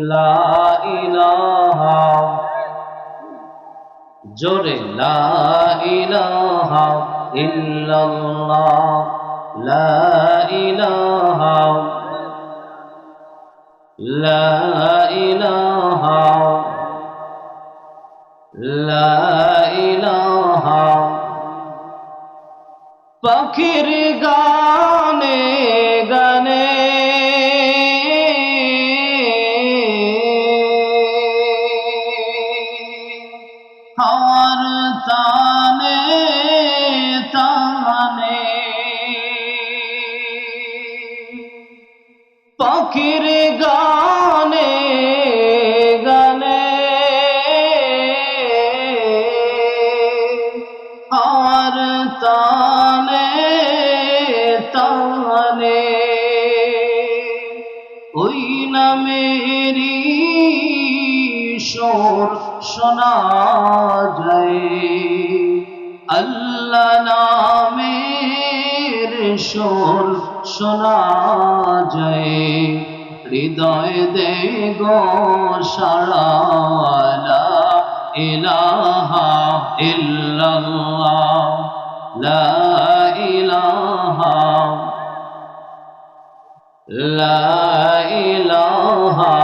লা ইলাহা জোরে লা ইলাহা ইল্লাল্লাহ লা ইলাহা লা ইলাহা লা ইলাহা। পাখির গানে হাওয়ার তানে তানে পাখির গানে গানে। আর তানে তানে ওই নামেরি সোর শোনা যায়। আল্লাহ নামের সোর শোনা যায়। হৃদয় দে গো সারা ইলাহা ইল্লাল্লাহ, লা ইলাহা লা ইলাহা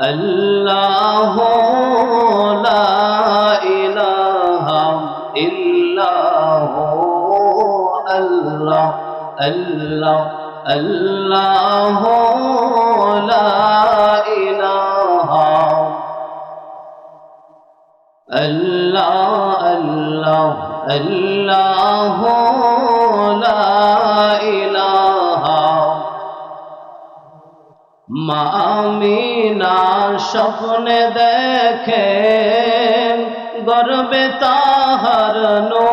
الله لا إله إلا هو الله الله الله لا إله الله الله الله মামিনা স্বপ্নে দেখে গর্বে তাহার নো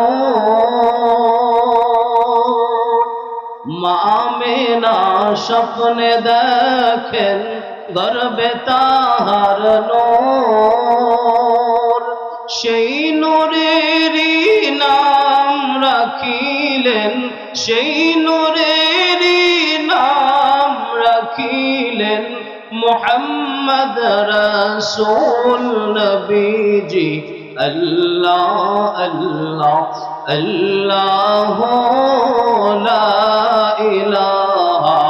মামিনা স্বপ্নে দেখেন গর্বে তাহার নোর। সেই নূরেরই নাম রাখিলেন, সেই নূরেরই নাম রাখিলেন। মোহাম্মদ রসুল নবীজি আল্লাহ আল্লাহ আল্লাহ লা ইলাহা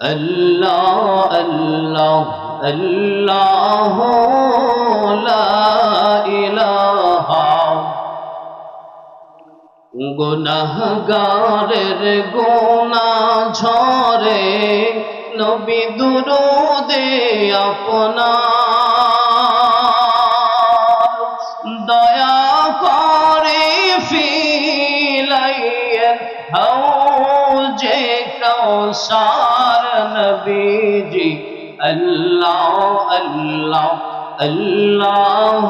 আল্লাহ আল্লাহ আল্লাহ গুনাহগারের গোনা ঝরে, নবী দুরুদে আপনার দয়া করে ফিলাইয়েন হাউজে কৌসার নবীজি, আল্লাহ আল্লাহ আল্লাহ